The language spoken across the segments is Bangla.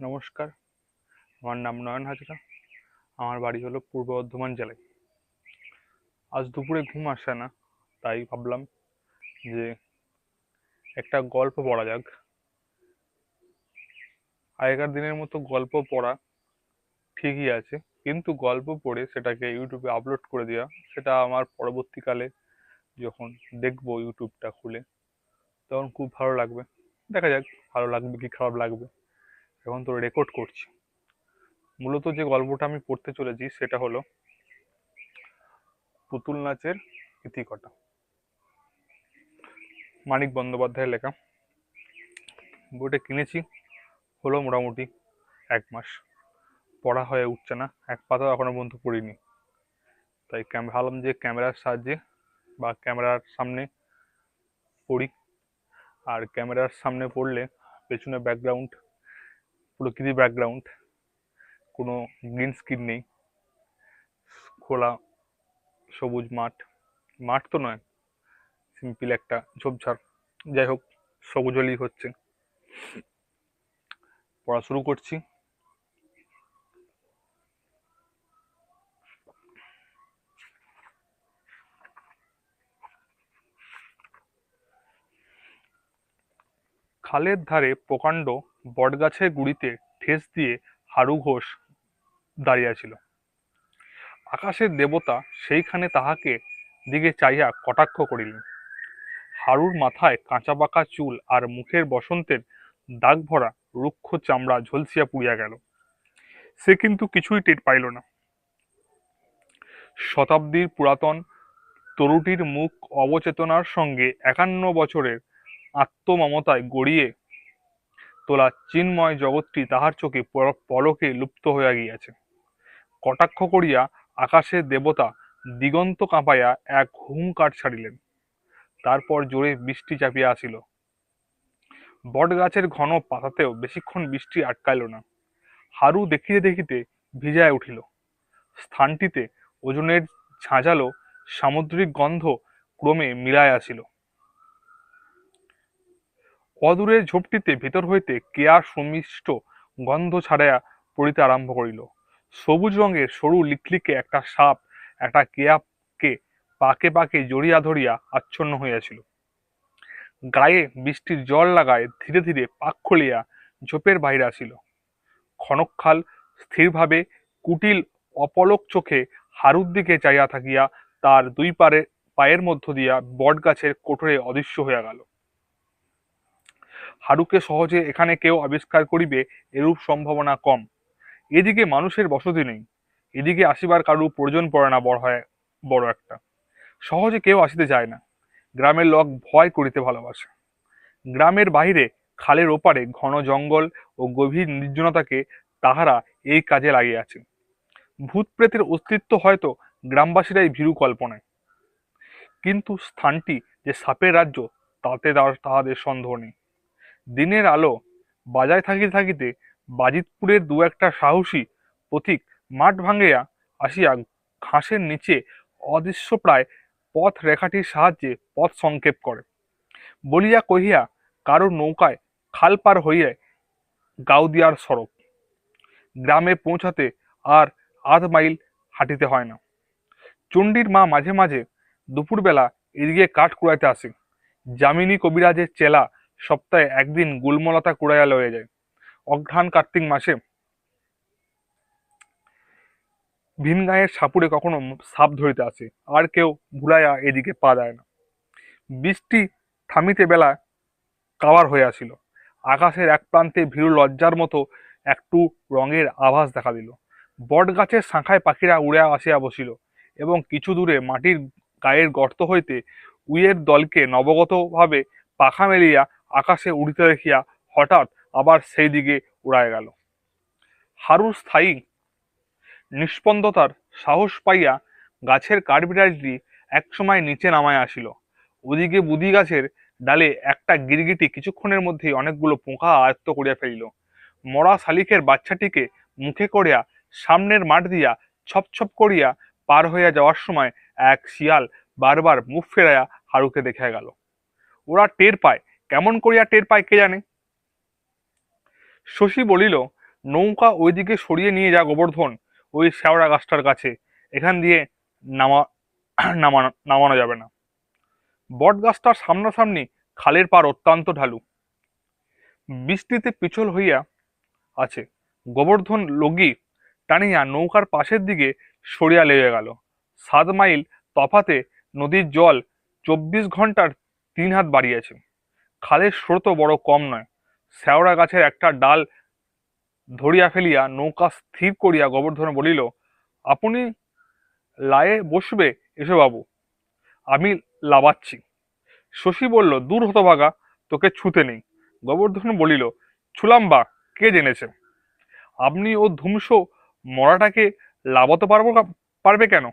নমস্কার। আমার নাম নয়ন হাজরা। আমার বাড়ি হলো পূর্ব বর্ধমান জেলায়। আজ দুপুরে ঘুম আসে না, তাই ভাবলাম যে একটা গল্প পড়া যাক। আগেকার দিনের মতো গল্প পড়া ঠিকই আছে, কিন্তু গল্প পড়ে সেটাকে ইউটিউবে আপলোড করে দেওয়া, সেটা আমার পরবর্তীকালে যখন দেখব ইউটিউবটা খুলে, তখন খুব ভালো লাগবে। দেখা যাক, ভালো লাগবে কি খারাপ লাগবে। এখন তো রেকর্ড করছি। মূলত যে গল্পটা আমি পড়তে চলেছি সেটা হলো পুতুল নাচের ইতিকথা। মানিক বন্দ্যোপাধ্যায়ের লেখা। বইটা কিনেছি, হলো মোটামুটি এক মাস। পড়া হয়ে উঠছে না, এক পাতা এখনও পর্যন্ত পড়িনি। তাই ভাবলাম যে ক্যামেরার সাহায্যে বা ক্যামেরার সামনে পড়ি। আর ক্যামেরার সামনে পড়লে পেছনে ব্যাকগ্রাউন্ড প্রকৃতি ব্যাকগ্রাউন্ড কোনো গ্রিন স্ক্রিন নেই, খোলা, সবুজ মাঠ মাঠ তো নয় সিম্পল একটা ঝোপঝাড়, যাই হোক, সবুজ হলেই হচ্ছে। পড়া শুরু করছি খালের ধারে প্রকাণ্ড বটগাছের গুড়িতে ঠেস দিয়ে হারু ঘোষ দাঁড়িয়ে ছিল আকাশের দেবতা সেইখানে তাহাকে দিকে চাইয়া কটাক্ষ করিলেন। হারুর মাথায় কাঁচা পাকা চুল আর মুখের বসন্তের দাগ ভরা রুক্ষ চামড়া ঝলসিয়া পুড়িয়া গেল। সে কিন্তু কিছুই টের পাইল না। শতাব্দীর পুরাতন তরুটির মুখ অবচেতনার সঙ্গে একান্ন বছরের আত্মমমতায় গড়িয়ে তোলা চিন্ময় জগৎটি তাহার চোখে পলকে লুপ্ত হইয়া গিয়াছে। কটাক্ষ করিয়া আকাশের দেবতা দিগন্ত কাঁপাইয়া এক হুঙ্কার ছাড়িলেন। তারপর জোরে বৃষ্টি চাপিয়া আসিল। বট গাছের ঘন পাতাতেও বেশিক্ষণ বৃষ্টি আটকাইল না। হারু দেখিতে দেখিতে ভিজায় উঠিল। স্থানটিতে ওজনের ঝাঁঝালো সামুদ্রিক গন্ধ ক্রমে মিলায় আসিল। অদূরের ঝোপটিতে ভিতর হইতে কেয়া সুমিষ্ট গন্ধ ছাড়াইয়া পড়িতে আরম্ভ করিল। সবুজ রঙের সরু লিকলিকে একটা সাপ, একটা কেয়াকে পাকে পাকে জড়িয়া ধরিয়া আচ্ছন্ন হইয়াছিল। গায়ে বৃষ্টির জল লাগায় ধীরে ধীরে পাক খুলিয়া ঝোপের বাহিরে আসিল। ক্ষণকাল স্থিরভাবে কুটিল অপলক চোখে হারুর দিকে চাইয়া থাকিয়া তার দুই পারে, পায়ের মধ্য দিয়া বটগাছের কোটরে অদৃশ্য হইয়া গেল। হারুকে সহজে এখানে কেউ আবিষ্কার করিবে এরূপ সম্ভাবনা কম। এদিকে মানুষের বসতি নেই। এদিকে আসিবার কারু প্রয়োজন পড়ে না, বড় হয়, বড় একটা। সহজে কেউ আসিতে যায় না। গ্রামের লোক ভয় করিতে ভালোবাসে। গ্রামের বাহিরে খালের ওপারে ঘন জঙ্গল ও গভীর নির্জনতাকে তাহারা এই কাজে লাগিয়াছে ভূত প্রেতের অস্তিত্ব হয়তো গ্রামবাসীরাই ভীরু কল্পনায়। কিন্তু স্থানটি যে সাপের রাজ্য, তাতে তাহাদের সন্দেহ নেই। দিনের আলো বাজায় থাকিতে থাকিতে বাজিতপুরের দু একটা সাহসী পথিক মাঠ ভাঙিয়া আসিয়া ঘাসের নিচে অদৃশ্যপ্রায় পথ রেখাটির সাহায্যে পথ সংক্ষেপ করে। বলিয়া কহিয়া, কারও নৌকায় খাল পার হইয়া গাউদিয়ার সড়ক। গ্রামে পৌঁছাতে আর আধ মাইল হাঁটিতে হয় না। চণ্ডীর মা মাঝে মাঝে দুপুরবেলা এদিকে কাঠ কুড়াইতে আসে। যামিনী কবিরাজের চেলা সপ্তাহে একদিন গুলমলতা কুড়াইয়া লয়ে যায়। অঘ্রাণ কার্তিক মাসে ভিন গায়ের সাপুড়ে কখনো সাপ ধরিতে আসে, আর কেউ ভুলাইয়া এদিকে পা দেয় না। বৃষ্টি থামিতে বেলা হয়ে আসিল। আকাশের এক প্রান্তে ভীরু লজ্জার মতো একটু রঙের আভাস দেখা দিল। বট গাছের শাখায় পাখিরা উড়ে আসিয়া বসিল এবং কিছু দূরে মাটির গায়ের গর্ত হইতে উইয়ের দলকে নবগতভাবে পাখা মেলিয়া আকাশে উড়িতে দেখিয়া হঠাৎ আবার সেই দিকে উড়ায় গেল। হারুর স্থায়ী নিষ্পন্দতার সাহস পাইয়া গাছের কাঠবিড়ালিটি একসময় নিচে নামায় আসিল। ওদিকে বুদি গাছের ডালে একটা গিরগিটি কিছুক্ষণের মধ্যেই অনেকগুলো পোকা আয়ত্ত করিয়া ফেলিল। মরা শালিকের বাচ্চাটিকে মুখে করিয়া সামনের মাঠ দিয়া ছপ ছপ করিয়া পার হইয়া যাওয়ার সময় এক শিয়াল বারবার মুখ ফেরাইয়া হারুকে দেখা গেল। ওরা টের পায় কেমন করিয়া টের পায় কে জানে? শশী বলিল, নৌকা ওইদিকে সরিয়ে নিয়ে যা গোবর্ধন, ওই শ্যাওড়া গাছটার কাছে। এখান দিয়ে নামা নামানো নামানো যাবে না। বট গাছটার সামনাসামনি খালের পার অত্যন্ত ঢালু। বৃষ্টিতে পিছল হইয়া আছে। গোবর্ধন লগি টানিয়া নৌকার পাশের দিকে সরিয়া লেগে গেল। সাত মাইল তফাতে নদীর জল চব্বিশ ঘণ্টার তিন হাত বাড়িয়েছে। খালের স্রোতও বড় কম নয়। শ্যাওড়া গাছের একটা ডাল ধরিয়া ফেলিয়া নৌকা স্থির করিয়া গোবর্ধন বলিল, আপনি লায়ে বসবে এসো বাবু, আমি লাবাচ্ছি। শশী বলল, দূর হতো হতভাগা, তোকে ছুতে নেই। গোবর্ধন বলিল ছুলাম বা কে জেনেছে? আপনি ও ধুমস মরাটাকে লাবাতে পারব পারবে কেন?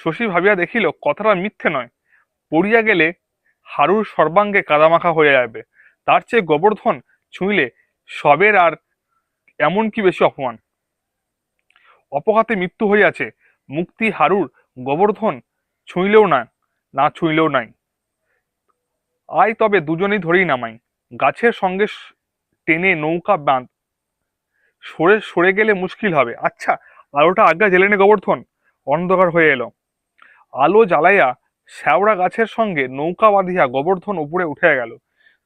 শশী ভাবিয়া দেখিল, কথাটা মিথ্যে নয়। পড়িয়া গেলে হারুর সর্বাঙ্গে কাদামাখা হয়ে যাবে। তার চেয়ে গোবর্ধন ছুঁইলে সবের আর এমন কি বেশি অপমান। অপঘাতে মৃত্যু হইয়াছে মুক্তি হারুর, গোবর্ধন ছুঁইলেও না না ছুঁইলেও নাই। আয় তবে দুজনেই ধরেই নামাই। গাছের সঙ্গে টেনে নৌকা বাঁধ সরে সরে গেলে মুশকিল হবে। আচ্ছা আলোটা আজ্ঞা জেলে নে গোবর্ধন। অন্ধকার হয়ে এলো। আলো জ্বালাইয়া শ্যাওড়া গাছের সঙ্গে নৌকা বাঁধিয়া গোবর্ধন উপরে উঠে গেল।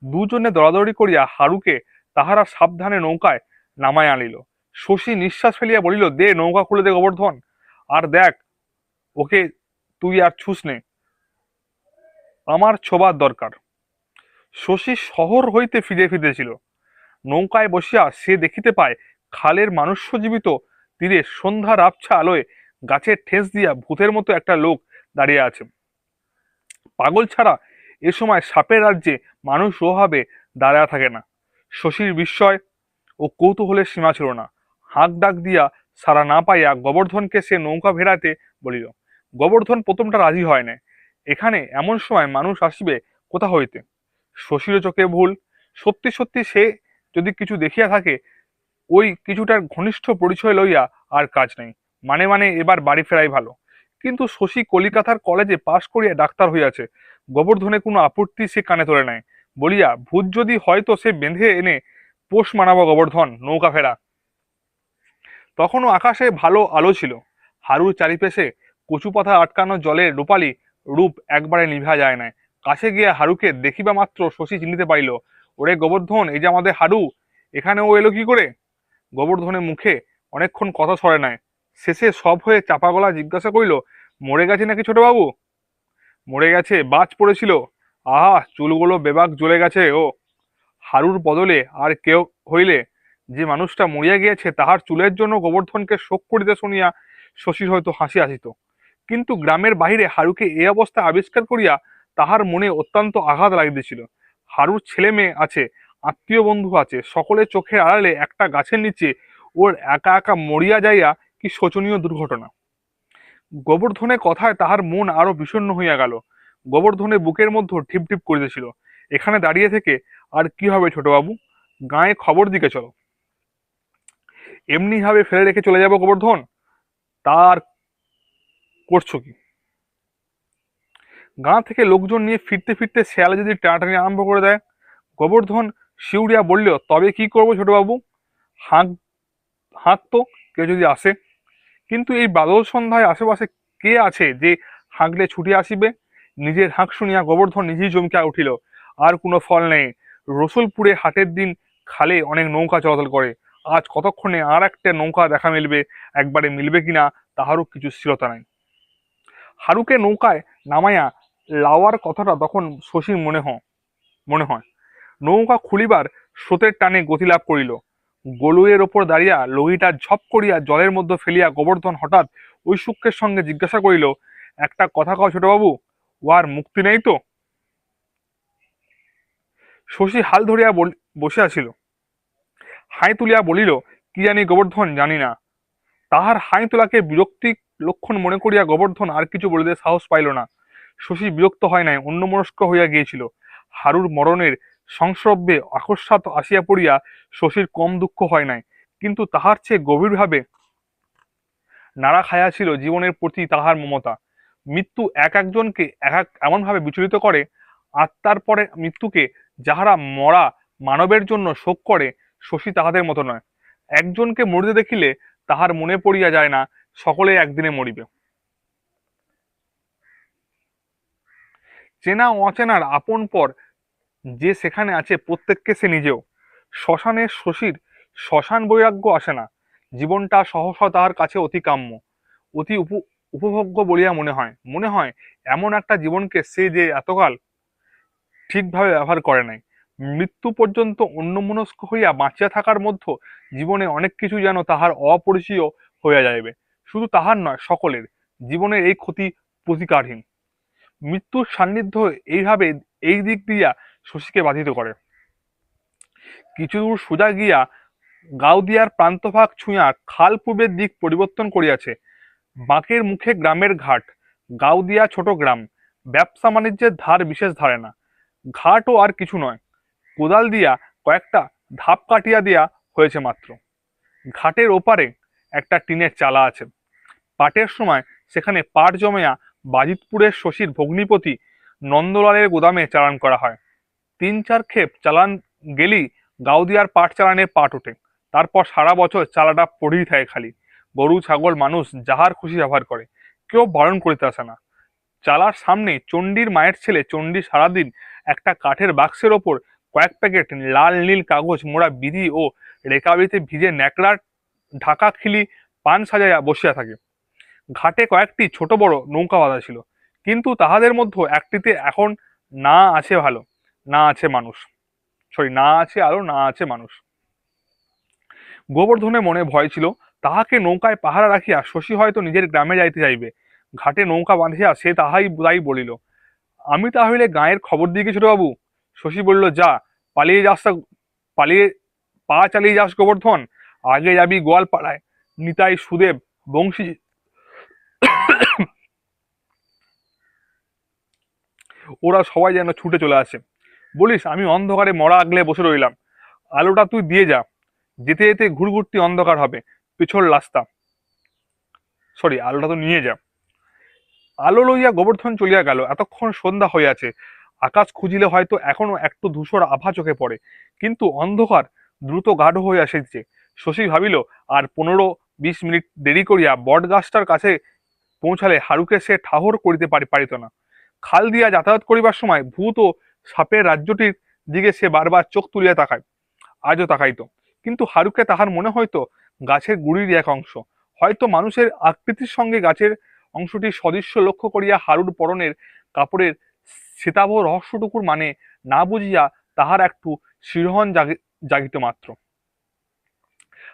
দুজনে দরাদরি করিয়া হারুকে তাহারা সাবধানে নৌকায় নামায় আনিল। শশী নিঃশ্বাস ফেলিয়া বলিল, দে, নৌকা খুলে দে গোবর্ধন। আর দেখ, ওকে তুই আর ছুস নে। আমার ছোবার দরকার। শশী শহর হইতে ফিরে ফিরেছিল। নৌকায় বসিয়া সে দেখিতে পায়, খালের মানুষ্য জীবিত তীরে সন্ধ্যার আবছা আলোয় গাছের ঠেস দিয়া ভূতের মতো একটা লোক দাঁড়িয়ে আছে। পাগল ছাড়া এ সময় সাপের রাজ্যে মানুষ ওভাবে দাঁড়ায় থাকে না। শশীর বিস্ময় ও কৌতূহলের সীমা ছিল না। হাঁক ডাক দিয়া সারা না পাইয়া গোবর্ধনকে সে নৌকা ভেড়াতে বলিল, গোবর্ধন, প্রথমটা রাজি হয় না এখানে এমন সময় মানুষ আসিবে কোথা হইতে? শশীর চোখে ভুল। সত্যি সত্যি সে যদি কিছু দেখিয়া থাকে, ওই কিছুটার ঘনিষ্ঠ পরিচয় লইয়া আর কাজ নেই। মানে মানে এবার বাড়ি ফেরাই ভালো। কিন্তু শশী কলিকাতার কলেজে পাশ করিয়া ডাক্তার হইয়াছে। গোবর্ধনে কোনো আপত্তি সে কানে তোলে নাই। বলিয়া, ভূত যদি হয়তো সে বেঁধে এনে পোষ মানাবো গোবর্ধন, নৌকা ফেরা। তখনও আকাশে ভালো আলো ছিল। হারুর চারিপাশে কচু পাতা আটকানো জলের রূপালী রূপ একবারে নিভা যায় না কাছে গিয়া হারুকে দেখিবা মাত্র শশী চিনিতে পারিল ওরে গোবর্ধন, এই যে আমাদের হারু এখানে ও এলো কি করে? গোবর্ধনের মুখে অনেকক্ষণ কথা সরে নাই। শেষে সব হয়ে চাপা গলা জিজ্ঞাসা করিল, মরে গেছে নাকি ছোট বাবু মরে গেছে, বাজ পড়েছিল। আহা, চুলগুলো বেবাক জ্বলে গেছে ও। হারুর বদলে আর কেউ হইলে যে মানুষটা মরিয়া গিয়েছে, তাহার চুলের জন্য গোবর্ধনকে শোক করিতে শুনিয়া শশীর হয়তো হাসি আসিত। কিন্তু গ্রামের বাহিরে হারুকে এই অবস্থা আবিষ্কার করিয়া তাহার মনে অত্যন্ত আঘাত লাগিতেছিল। হারুর ছেলে মেয়ে আছে, আত্মীয় বন্ধু আছে, সকলে চোখের আড়ালে একটা গাছের নিচে ওর একা একা মরিয়া যাইয়া কি শোচনীয় দুর্ঘটনা। গোবর্ধনের কথায় তাহার মন আরও বিষণ্ণ হইয়া গেল। গোবর্ধনের বুকের মধ্যে ঠিপ ঠিপ করিতেছিল। এখানে দাঁড়িয়ে থেকে আর কি হবে ছোটবাবু? গায়ে খবর দিকে চলো। এমনি ভাবে ফেলে রেখে চলে যাব গোবর্ধন? তার করছ কি? গাঁ থেকে লোকজন নিয়ে ফিরতে ফিরতে শেয়ালে যদি টানাটানি আরম্ভ করে দেয়, গোবর্ধন শিউরিয়া বললেও তবে কি করব ছোটবাবু? হাঁক হাঁক তো, কেউ যদি আসে। কিন্তু এই বাদল সন্ধ্যায় আশেপাশে কে আছে যে হাঁকলে ছুটি আসিবে? নিজের হাঁক শুনিয়া গোবর্ধন নিজেই চমকিয়া উঠিল। আর কোনো ফল নেই। রসুলপুরে হাটের দিন খালে অনেক নৌকা চলাচল করে। আজ কতক্ষণে আর একটা নৌকা দেখা মিলবে? একবারে মিলবে কিনা তাহারও কিছু স্থিরতা নাই। হারুকে নৌকায় নামাইয়া লাওয়ার কথাটা তখন শশীর মনে হয় মনে হয়। নৌকা খুলিবার স্রোতের টানে গতি লাভ করিল। গলুয়ের ওপর দাঁড়িয়া লগিটা ঝপ করিয়া জলের মধ্যে ফেলিয়া গোবর্ধন হঠাৎ সূক্ষ্মের সঙ্গে জিজ্ঞাসা করিল, একটা কথা কও ছোটবাবু ওয়ার মুক্তি নেই তো? শশী হাল ধরিয়া বসে আছিল। হাই তুলিয়া বলিল, কি জানি গোবর্ধন, জানি না। তাহার হাই তোলাকে বিরক্তি লক্ষণ মনে করিয়া গোবর্ধন আর কিছু বলিতে সাহস পাইল না। শশী বিরক্ত হয় নাই, অন্যমনস্ক হইয়া গিয়েছিল। হারুর মরণের সংস্রব্যে আকস্মাত আসিয়া পড়িয়া শশীর কম দুঃখ হয় নাই। কিন্তু তাহার চেয়ে গভীরভাবে নাড়া খায়া ছিল জীবনের প্রতি তাহার মমতা। মৃত্যু এক একজনকে এক এক এমনভাবে বিচলিত করে, আত্মার পরে মৃত্যুকে যাহারা মরা মানবের জন্য শোক করে, শশী তাহাদের মতো নয়। একজনকে মরিতে দেখিলে তাহার মনে পড়িয়া যায় না, সকলে একদিনে মরিবে। চেনা অচেনার আপন পর যে সেখানে আছে প্রত্যেককে সে নিজেও। শ্মশানে শশীর শ্মশান বৈরাগ্য আসে না। জীবনটা সহসা তাহার কাছে অতি কাম্য অতি উপ- উপভোগ্য বলিয়া মনে হয়। মনে হয় এমন একটা জীবনকে সে যে এতকাল ঠিকভাবে ব্যবহার করে নাই। মৃত্যু পর্যন্ত অন্যমনস্ক হইয়া বাঁচিয়া থাকার মধ্যে জীবনে অনেক কিছু যেন তাহার অপরিচয় হইয়া যাইবে। শুধু তাহার নয়, সকলের। জীবনের এই ক্ষতি প্রতিকারহীন। মৃত্যুর সান্নিধ্য এইভাবে এই দিক দিয়া শশীকে বাধিত করে। কিছু দূর সোজা গিয়া গাউদিয়ার প্রান্তভাগ ছুঁয়া খাল পূর্বের দিক পরিবর্তন করিয়াছে। বাঁকের মুখে গ্রামের ঘাট গাউদিয়া ছোট গ্রাম, ব্যবসা বাণিজ্যের ধার বিশেষ ধারে না। ঘাটও আর কিছু নয়। কোদাল দিয়া কয়েকটা ধাপ কাটিয়া দিয়া হয়েছে মাত্র। ঘাটের ওপারে একটা টিনের চালা আছে। পাটের সময় সেখানে পাট জমিয়া বাজিতপুরের শশীর ভগ্নিপতি নন্দলালের গোদামে চালান করা হয়। তিন চার ক্ষেপ চালান গেলেই গাউদিয়ার পাট চালানে পাট ওঠে তারপর সারা বছর চালাটা পড়েই থাকে খালি। গরু, ছাগল, মানুষ যাহার খুশি ব্যবহার করে, কেউ বারণ করিতে আসে না। চালার সামনে চণ্ডীর মায়ের ছেলে চণ্ডী সারাদিন একটা কাঠের বাক্সের ওপর কয়েক প্যাকেট লাল নীল কাগজ, মোড়া বিধি ও রেকাবিতে ভিজে ন্যাকড়ার ঢাকা খিলি পান সাজাইয়া বসিয়া থাকে। ঘাটে কয়েকটি ছোট বড় নৌকা বাঁধা ছিল, কিন্তু তাহাদের মধ্যে একটিতে এখন না আছে ভালো। না আছে মানুষ। সরি না আছে আলো না আছে মানুষ। গোবর্ধনের মনে ভয় ছিল। তাহাকে নৌকায় পাহারা রাখিয়া শশী হয়তো নিজের গ্রামে যাইতে যাইবে ঘাটে নৌকা বাঁধিয়া সে তাহাই তাই বলিল, আমি তাহলে গাঁয়ের খবর দিয়ে ছোট বাবু শশী বলল, যা, পালিয়ে যাস পালিয়ে, পা চালিয়ে যাস গোবর্ধন, আগে যাবি গোয়াল পাড়ায় নিতাই সুদেব, বংশী ওরা সবাই যেন ছুটে চলে আসে। বলিস, আমি অন্ধকারে মরা আগলে বসে রইলাম। আলোটা তুই দিয়ে যা। যেতে যেতে ঘুরঘুরতি অন্ধকার হবে। পিছল রাস্তা। সরি আলোটা তো নিয়ে যা। আলো লইয়া গোবর্ধন চলিয়া গেল। এতক্ষণ সন্ধ্যা হইয়াছে। আকাশ খুঁজিলে হয়তো এখনও একটু ধূসর আভা চোখে পড়ে। কিন্তু অন্ধকার দ্রুত গাঢ় হয়ে আসিছে শশী ভাবিল, আর পনেরো বিশ মিনিট দেরি করিয়া বট গাছটার কাছে পৌঁছালে হারুকে সে ঠাহর করিতে পারিত না। খাল দিয়া যাতায়াত করিবার সময় ভূত ও সাপের রাজ্যটির দিকে সে বারবার চোখ তুলিয়া তাকায়, আজও তাকাইতো। কিন্তু হারুকে তাহার মনে হইতো গাছের গুড়ির এক অংশ। হয়তো মানুষের আকৃতির সঙ্গে গাছের অংশটি সদৃশ্য লক্ষ্য করিয়া হারুর পরনের কাপড়ের শ্বেতাভ রহস্যটুকুর মানে না বুঝিয়া তাহার একটু শিরোহন জাগি- জাগিত মাত্র।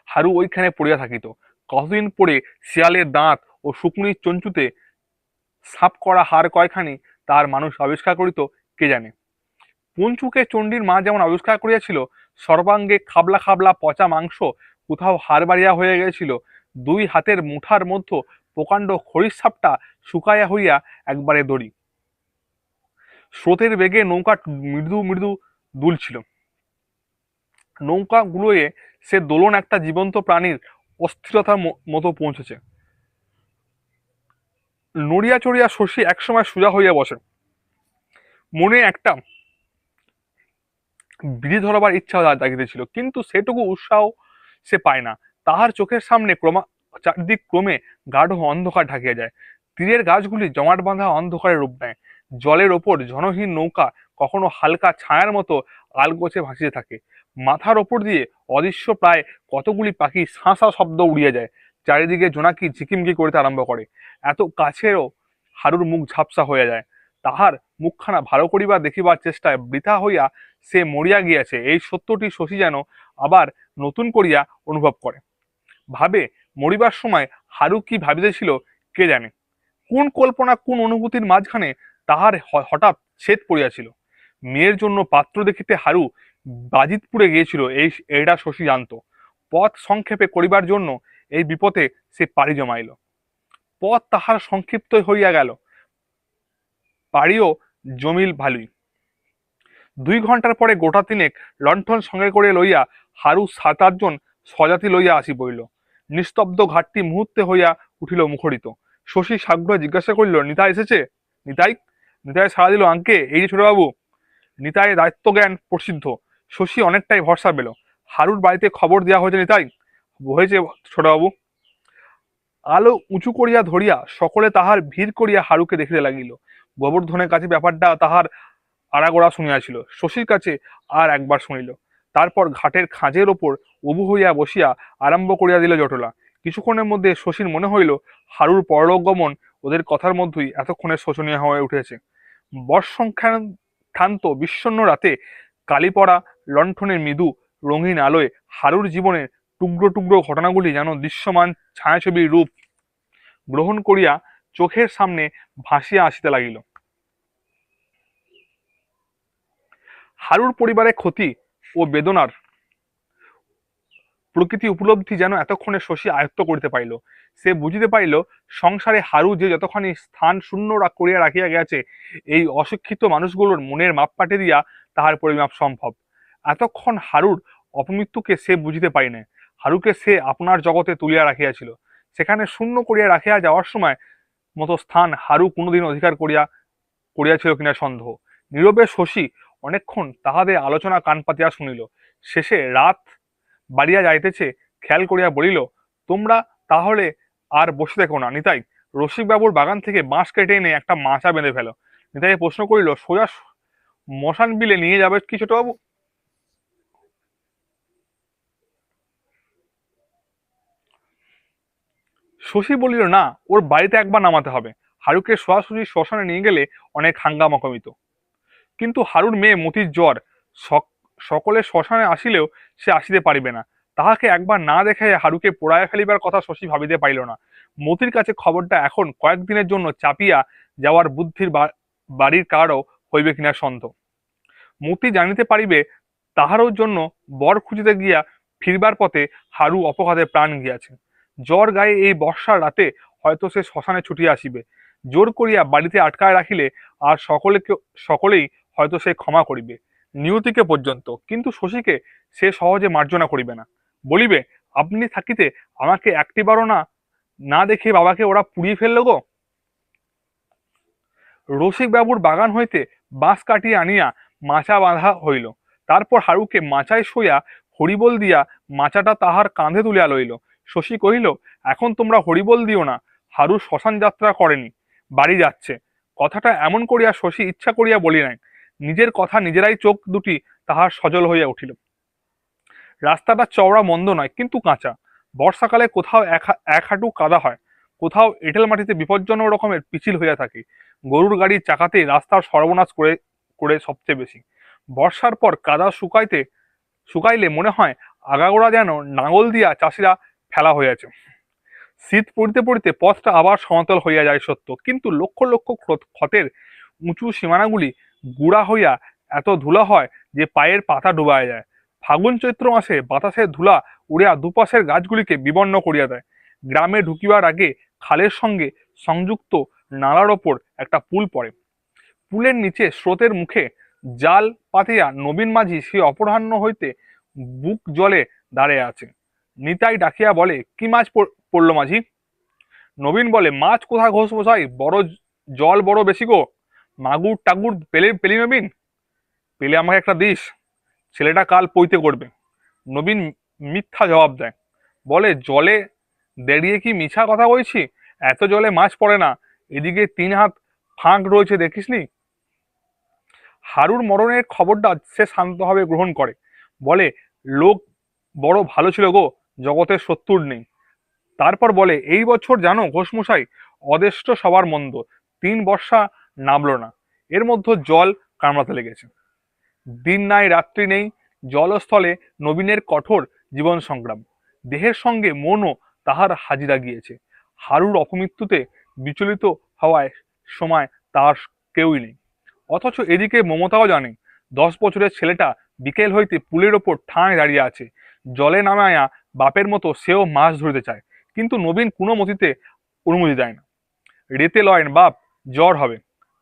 হারু ওইখানে পড়িয়া থাকিত। কতদিন পরে শিয়ালের দাঁত ও শুকনির চঞ্চুতে সাপ করা হার কয়খানি তার মানুষ আবিষ্কার করিত, কে জানে? পঞ্চুকে চণ্ডীর মা যেমন আবিষ্কার করিয়াছিল, সর্বাঙ্গে খাবলা খাবলা পচা মাংস কোথাও হাড় বাড়িয়া হয়ে গিয়েছিল। দুই হাতের মুঠার মধ্যে প্রকাণ্ড খরিস সাপটা শুকাইয়া হইয়া একবারে দড়ি। স্রোতের বেগে নৌকা মৃদু মৃদু দুলছিল। নৌকা গুলোয়ে সে দোলন একটা জীবন্ত প্রাণীর অস্থিরতার মতো পৌঁছেছে। নড়িয়া চড়িয়া শশী একসময় সোজা হইয়া বসে। মনে একটা বিধি ধরবার ইচ্ছা জা- জাগিতেছিল কিন্তু সেটুকু উৎসাহ সে পায় না। তাহার চোখের সামনে ক্রমা চারদিক ক্রমে গাঢ় অন্ধকার ঢাকিয়া যায়। তীরের গাছগুলি জমাট বাঁধা অন্ধকারের রূপ নেয়। জলের ওপর জনহীন নৌকা কখনো হালকা ছায়ার মতো আলগোছে ভাসিতে থাকে। মাথার ওপর দিয়ে অদৃশ্য প্রায় কতগুলি পাখি শাঁসা শব্দ উড়িয়ে যায়। চারিদিকে জোনাকি ঝিকিমিকি করতে আরম্ভ করে। এত কাছেরও হারুর মুখ ঝাপসা হয়ে যায়। তাহার মুখখানা ভালো করিবার দেখিবার চেষ্টায় বৃথা হইয়া সে মরিয়া গিয়াছে। এই সত্যটি শশী যেন আবার নতুন করিয়া অনুভব করে। ভাবে মরিবার সময় হারু কি ভাবিতেছিল কে জানে? কোন কল্পনা, কোন অনুভূতির মাঝখানে তাহার হঠাৎ ছেদ পড়িয়াছিল? মেয়ের জন্য পাত্র দেখিতে হারু বাজিতপুরে গিয়েছিল, এই এটা শশী জানত। পথ সংক্ষেপে করিবার জন্য এই বিপদে সে পাড়ি জমাইল। পথ তাহার সংক্ষিপ্ত হইয়া গেল। পাড়িও জমিল ভালুই। দুই ঘণ্টার পরে গোটা তিনেক লণ্ঠন সঙ্গে করে লইয়া হারু সাত আটজন স্বজাতি লইয়া আসি বইল নিস্তব্ধ ঘাটটি মুহূর্তে হইয়া উঠিল মুখরিত। শশী সাগ্রহে জিজ্ঞাসা করিল, নিতাই এসেছে? নিতাই? নিতাই সাড়া দিল আঙ্কে, এই যে ছোটবাবু? নিতাই দায়িত্ব জ্ঞান প্রসিদ্ধ। শশী অনেকটাই ভরসা পেল। হারুর বাড়িতে খবর দেওয়া হয়েছে নিতাই? হয়েছে ছোটবাবু। আলো উঁচু করিয়া ধরিয়া সকলে তাহার ভিড় করিয়া হারুকে দেখিতে লাগিল। গোবর্ধনের কাছে ব্যাপারটা তাহার আড়াগোড়া শুনিয়াছিল। শশীর কাছে আর একবার শুনিল। তারপর ঘাটের খাঁজের ওপর উবু হইয়া বসিয়া আরম্ভ করিয়া দিল জটলা। কিছুক্ষণের মধ্যে শশীর মনে হইল, হারুর পরলোক গমন ওদের কথার মধ্যেই এতক্ষণে শোচনীয় হয়ে উঠেছে। বর্ষসংখ্যান্ত বিষণ্ণ রাতে কালীপড়া, লণ্ঠনের মৃদু, রঙিন আলোয় হারুর জীবনের টুকরো টুকরো ঘটনাগুলি যেন দৃশ্যমান ছায়াছবির রূপ গ্রহণ করিয়া চোখের সামনে ভাসিয়া আসিতে লাগিল। হারুর পরিবারে ক্ষতি ও বেদনার প্রকৃতি উপলব্ধি যেন এতক্ষণে শশী আয়ত্ত করিতে পাইল সে বুঝিতে পাইল সংসারে হারু যে যতখানি স্থান শূন্য করিয়া রাখিয়া গেছে, এই অশিক্ষিত মানুষগুলোর মনের মাপ মাপপাটে দিয়া তাহার পরিমাপ সম্ভব। এতক্ষণ হারুর অপমৃত্যুকে সে বুঝিতে পারি না হারুকে সে আপনার জগতে তুলিয়া রাখিয়াছিল। সেখানে শূন্য করিয়া রাখিয়া যাওয়ার সময় মতো স্থান হারু কোনোদিন অধিকার করিয়া, করিয়াছিল কিনা সন্দেহ। নীরবে শশী অনেকক্ষণ তাহাদের আলোচনা কান পাতিয়া শুনিল। শেষে রাত বাড়িয়া যাইতেছে, খেয়াল করিয়া বলিল, তোমরা তাহলে আর বসে দেখো না, নিতাই। রসিকবাবুর বাগান থেকে বাঁশ কেটে এনে একটা মাচা বেঁধে ফেলো। নিতাই প্রশ্ন করিল, সোজা মশান বিলে নিয়ে যাবে কি ছোটবাবু শশী বলিল, না, ওর বাড়িতে একবার নামাতে হবে। হারুকে সরাসরি শ্মশানে নিয়ে গেলে অনেক হাঙ্গামা কমিত। কিন্তু হারুর মেয়ে মতির জ্বর সকলে শ্মশানে আসিলেও সে আসিতে পারিবে না। তাহাকে একবার না দেখাইয়া হারুকে পোড়াইয়া ফেলিবার কথা শশী ভাবিতে পাইল না। মতির কাছে খবরটা এখন কয়েকদিনের জন্য চাপিয়া যাওয়ার বুদ্ধির বাড়ির কারও হইবে কিনা সন্দেহ। মতি জানিতে পারিবে, তাহারও জন্য বর খুঁজিতে গিয়া ফিরবার পথে হারু অপঘাতে প্রাণ গিয়াছে। জ্বর গায়ে এই বর্ষার রাতে হয়তো সে শ্মশানে ছুটিয়া আসিবে। জোর করিয়া বাড়িতে আটকায় রাখিলে আর সকলেকে, সকলেই হয়তো সে ক্ষমা করিবে, নিয়তিকে পর্যন্ত। কিন্তু শশীকে সে সহজে মার্জনা করিবে না। বলিবে, আপনি থাকিতে আমাকে একটিবারও না না দেখে বাবাকে ওরা পুড়িয়ে ফেলল গো? রসিক বাবুর বাগান হইতে বাঁশ কাটিয়া আনিয়া মাচা বাঁধা হইল। তারপর হারুকে মাচায় শুইয়া হরিবোল দিয়া মাচাটা তাহার কাঁধে তুলিয়া লইল। শশী কহিল, এখন তোমরা হরিবোল দিও না, হারু শ্মশান যাত্রা করেনি, বাড়ি যাচ্ছে। কথাটা এমন করিয়া শশী ইচ্ছা করিয়া বলি নাই নিজের কথা নিজেরাই চোখ দুটি তাহার সজল হইয়া উঠিল। রাস্তাটা চওড়া মন্দ নয়, কিন্তু কাঁচা। বর্ষাকালে কোথাও এক হাঁটু কাদা হয়, কোথাও এঁটেল মাটিতে বিপজ্জনক রকমের পিছিল হইয়া থাকে। গরুর গাড়ির চাকাতে রাস্তার সর্বনাশ করে করে সবচেয়ে বেশি। বর্ষার পর কাদা শুকাইতে, শুকাইলে মনে হয় আগাগোড়া যেন নাঙল দিয়া চাষিরা ফেলা হইয়াছে শীত পড়িতে পড়িতে পথটা আবার সমতল হইয়া যায় সত্য। কিন্তু লক্ষ লক্ষ ক্ষত- ক্ষতের উঁচু সীমানাগুলি গুড়া হইয়া এত ধুলা হয় যে পায়ের পাতা ডুবায় যায়। ফাগুন চৈত্র মাসে বাতাসের ধুলা উড়িয়া দুপাশের গাছগুলিকে বিবর্ণ করিয়া দেয়। গ্রামে ঢুকিবার আগে খালের সঙ্গে সংযুক্ত নালার ওপর একটা পুল পড়ে। পুলের নিচে স্রোতের মুখে জাল পাতিয়া নবীন মাঝি সে অপরাহ্ন হইতে বুক জলে দাঁড়িয়ে আছে। নিতাই ডাকিয়া বলে, কি মাছ পড়- পড়ল মাঝি? নবীন বলে, মাছ কোথা ঘোষ বসাই বড় জল বড় বেশি গো। মাগুর টাগুর পেলে, পেলি নবীন? পেলে আমাকে একটা দিস। ছেলেটা কাল পইতে করবে। নবীন মিথ্যা জবাব দেয়। বলে, জলে দেড়িয়ে কি মিছা কথা কইছি এত জলে মাছ পড়ে না। এদিকে তিন হাত ফাঁক রয়েছে, দেখিসনি? হারুর মরণের খবরটা সে শান্তভাবে গ্রহণ করে। বলে, লোক বড় ভালো ছিল গো। জগতের শত্রুর নেই। তারপর বলে, এই বছর জানো ঘোষমশাই, অদেষ্ট সবার মন্দ, তিন বর্ষা নামলো না। এর মধ্যে জল কামড়াতে লেগেছে। দিন নাই, রাত্রি নেই, জলস্থলে নবীনের কঠোর জীবন সংগ্রাম। দেহের সঙ্গে মনও তাহার হাজিরা গিয়েছে। হারুর অপমৃত্যুতে বিচলিত হওয়ায় সময় তার কেউই নেই। অথচ এদিকে মমতাও জানে, দশ বছরের ছেলেটা বিকেল হইতে পুলের ওপর ঠাঁয় দাঁড়িয়ে আছে। জলে নামায়া বাপের মতো সেও মাছ ধরিতে চায়। কিন্তু নবীন কোনো মতিতে অনুমতি দেয় না। রেতে লয়েন, বাপ, জ্বর হবে।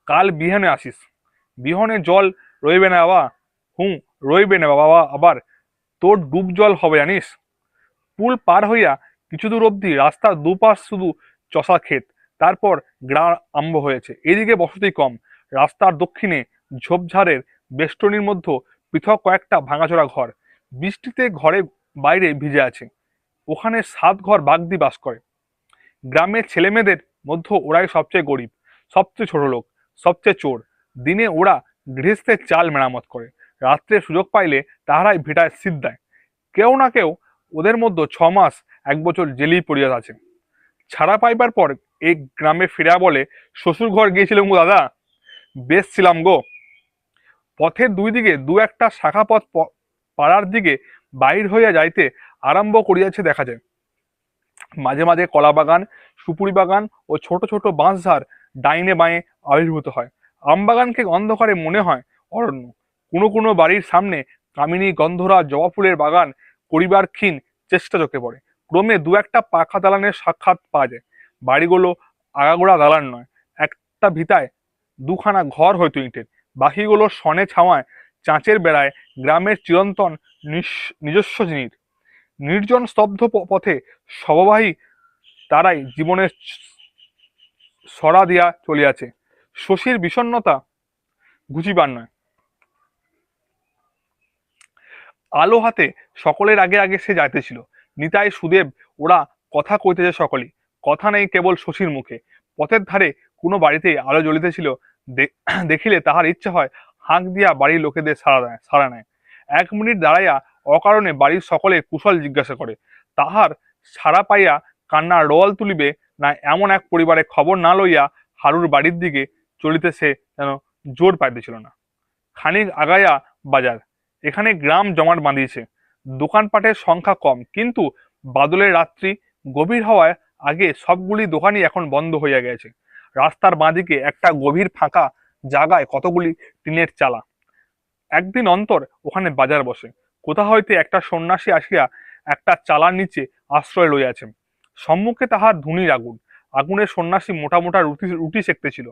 কাল বিহানে আসিস। বিহনে জল রইবে না বাবা। হুঁ, রইবে না বাবা, আবার তোর ডুব জল হবে, জানিস? পুল পার হইয়া কিছু দূর অবধি রাস্তার দুপাশ শুধু চষা ক্ষেত। তারপর গ্রাম আরম্ভ হয়েছে। এদিকে বসতি কম। রাস্তার দক্ষিণে ঝোপঝাড়ের বেষ্টনীর মধ্যে পৃথক কয়েকটা ভাঙাচোরা ঘর। বৃষ্টিতে ঘরে বাইরে ভিজে আছে। ওখানে সাত ঘর বাগদি বাস করে। গ্রামের ছেলেমেয়েদের মধ্যে ওরাই সবচেয়ে গরিব, সবচেয়ে ছোট লোক, সবচেয়ে চোর। দিনে ওরা গৃহস্থের চাল মেরামত করে। রাত্রে সুযোগ পাইলে তাহারাই ভিটায় সিদ্ধ দেয়। কেউ না কেউ ওদের মধ্যে ছ মাস, এক বছর জেলেই পড়িয়া আছে। ছাড়া পাইবার পর এই গ্রামে ফিরা বলে, শ্বশুর ঘর গিয়েছিলাম গো দাদা বেশ ছিলাম গো। পথের দুই দিকে দু একটা শাখা পথ পাড়ার দিকে বাইর হইয়া যাইতে আরম্ভ করিয়াছে দেখা যায়। মাঝে মাঝে কলা বাগান, সুপুরি বাগান ও ছোট ছোট বাঁশঝাড় ডাইনে বাঁয়ে আবির্ভূত হয়। আমবাগানকে অন্ধকারে মনে হয় অরণ্য। কোনো কোনো বাড়ির সামনে কামিনী, গন্ধরা, জবা ফুলের বাগান করিবার ক্ষীণ চেষ্টা চোখে পড়ে। ক্রমে দু একটা পাখা দালানের সাক্ষাৎ পাওয়া যায়। বাড়িগুলো আগাগোড়া দালান নয়, একটা ভিতায় দুখানা ঘর হয়তো ইটের। বাকিগুলো সনে ছাওয়ায় চাঁচের বেড়ায় গ্রামের চিরন্তন নিজস্ব জিনিস। নির্জন স্তব্ধ পথে সববাহী তারাই জীবনের সরা দিয়া চলিয়াছে। শশীর বিষণ্ণতা ঘুচিবার নয়। আলো হাতে সকলের আগে আগে সে যাইতেছিল। নিতাই সুদেব, ওরা কথা কইতেছে সকলেই। কথা নেই কেবল শশীর মুখে। পথের ধারে কোনো বাড়িতেই আলো জ্বলিতেছিল দেখিলে তাহার ইচ্ছা হয় হাঁক দিয়া বাড়ির লোকেদের সাড়া দেয়, সাড়া নেয়। এক মিনিট দাঁড়াইয়া অকারণে বাড়ির সকলে কুশল জিজ্ঞাসা করে, তাহার সাড়া পাইয়া কান্নার রোয়াল তুলিবে না এমন এক পরিবারে খবর না লইয়া হারুর বাড়ির দিকে চলিতে সে যেন জোর পাইতেছিল না? খানিক আগাইয়া বাজার, এখানে গ্রাম জমাট বাঁধিয়েছে দোকানপাটের সংখ্যা কম, কিন্তু বাদলের রাত্রি গভীর হওয়ায় আগে সবগুলি দোকানই এখন বন্ধ হইয়া গেছে। রাস্তার বাঁদিকে একটা গভীর ফাঁকা জায়গায় কতগুলি টিনের চালা। একদিন অন্তর ওখানে বাজার বসে। কোথা হইতে একটা সন্ন্যাসী আসিয়া একটা চালার নিচে আশ্রয় লইয়াছেন সম্মুখে তাহার ধুনির আগুন। আগুনের সন্ন্যাসী মোটা মোটা রুটি রুটি সেকতেছিল।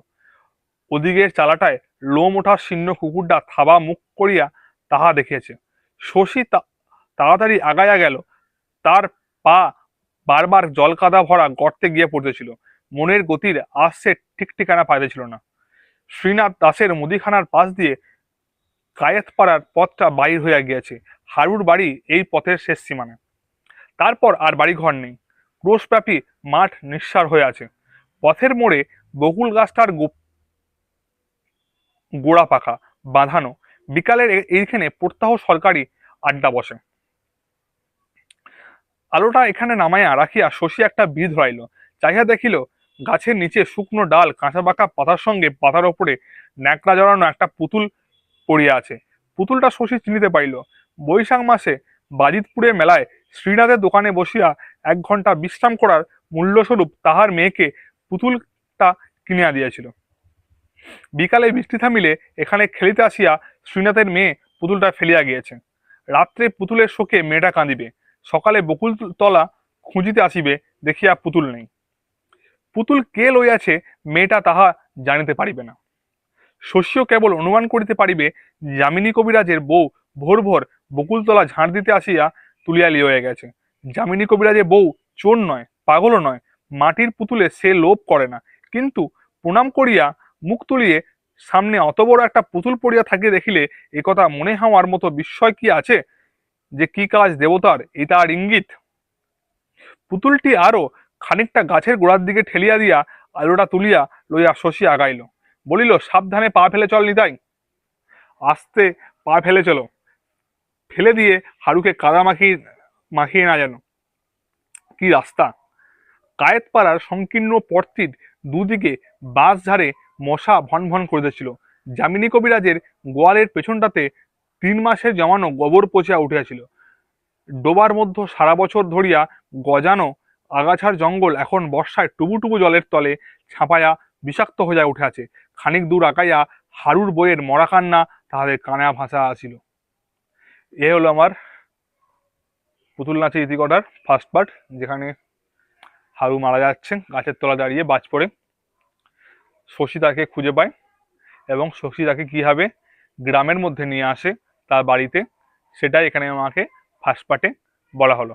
ওদিকের চালাটায় লোম ওঠা শীর্ণ কুকুরটা থাবা মুখ করিয়া তাহা দেখিয়েছে। শশী তাড়াতাড়ি আগাইয়া গেল। তার পা বারবার জলকাদা ভরা গর্তে গিয়ে পড়তেছিল। মনের গতির আসছে ঠিক ঠিকানা পাইতেছিল না। শ্রীনাথ দাসের মুদিখানার পাশ দিয়ে কায়েতপাড়ার পথটা বাইর হইয়া গিয়াছে। হারুর বাড়ি এই পথের শেষ সীমানা। তারপর আর বাড়ি ঘর নেই। ক্রোশব্যাপী মাঠ নিঃসার হয়ে আছে। পথের মোড়ে বকুল গাছটার গোড়া পাকা বাঁধানো। বিকালের এইখানে প্রত্যাহ সরকারি আড্ডা বসে। আলোটা এখানে নামাইয়া রাখিয়া শশী একটা বিধ ধরাইল চাহিয়া দেখিল গাছের নিচে শুকনো ডাল, কাঁচা বাঁকা পাতার সঙ্গে পাতার ওপরে ন্যাকড়া জড়ানো একটা পুতুল পড়িয়া আছে। পুতুলটা শশী চিনিতে পাইল। বৈশাখ মাসে বাজিতপুরের মেলায় শ্রীনাথের দোকানে বসিয়া এক ঘণ্টা বিশ্রাম করার মূল্যস্বরূপ তাহার মেয়েকে পুতুলটা কিনিয়া দিয়েছিল। বিকালে বৃষ্টি থামিলে এখানে খেলিতে আসিয়া শ্রীনাথের মেয়ে পুতুলটা ফেলিয়া গিয়েছে। রাত্রে পুতুলের শোকে মেয়েটা কাঁদিবে। সকালে বকুল তলা খুঁজিতে আসিবে, দেখিয়া পুতুল নেই। পুতুল কে লইয়াছে মেয়েটা তাহা জানিতে পারিবে না। শস্য কেবল অনুমান করিতে পারিবে, যামিনী কবিরাজের বউ ভোর ভোর বকুলতলা ঝাড় দিতে আসিয়া তুলিয়া লিয়ে গেছে। যামিনী কবিরাজের বউ চোর নয়, পাগলও নয়, মাটির পুতুলে সে লোভ করে না। কিন্তু প্রণাম করিয়া মুখ তুলিয়ে সামনে অত বড় একটা পুতুল পড়িয়া থাকিয়ে দেখিলে একথা মনে হওয়ার মতো বিস্ময় কি আছে? যে কি কাজ দেবতার এটা আর ইঙ্গিত? পুতুলটি আরও খানিকটা গাছের গোড়ার দিকে ঠেলিয়া দিয়া আলোটা তুলিয়া লইয়া শশী আগাইল। বলিল, সাবধানে পা ফেলে চল নিতাই। আস্তে পা ফেলে চলো। ফেলে দিয়ে হারুকে কাদা মাখিয়ে মাখিয়ে না যেন কি রাস্তা। কায়েতপাড়ার সংকীর্ণ পথটির দুদিকে বাঁশ ঝাড়ে মশা ভন ভন করিতেছিল। যামিনী কবিরাজের গোয়ালের পেছনটাতে তিন মাসের জমানো গোবর পচিয়া উঠিয়াছিল। ডোবার মধ্যে সারা বছর ধরিয়া গজানো আগাছার জঙ্গল এখন বর্ষায় টুবু টুবু জলের তলে ছাপায়া বিষাক্ত হইয়া উঠিয়াছে খানিক দূর আঁকাইয়া হারুর বইয়ের মরা কান্না তাহাদের কানা ভাষা আসিল এ হলো আমার পুতুল নাচের ইতিকটার ফার্স্ট পার্ট যেখানে হারু মারা যাচ্ছে গাছের তলা দাঁড়িয়ে বাজ পড়ে। শশী তাকে খুঁজে পায় এবং শশী তাকে কীভাবে গ্রামের মধ্যে নিয়ে আসে তার বাড়িতে, সেটাই এখানে আমাকে ফার্স্ট পার্টে বলা হলো।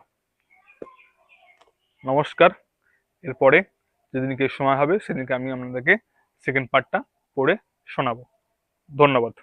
নমস্কার। এরপরে যেদিনকে সময় হবে সেদিনকে আমি আপনাদেরকে সেকেন্ড পার্টটা পড়ে শোনাব। ধন্যবাদ।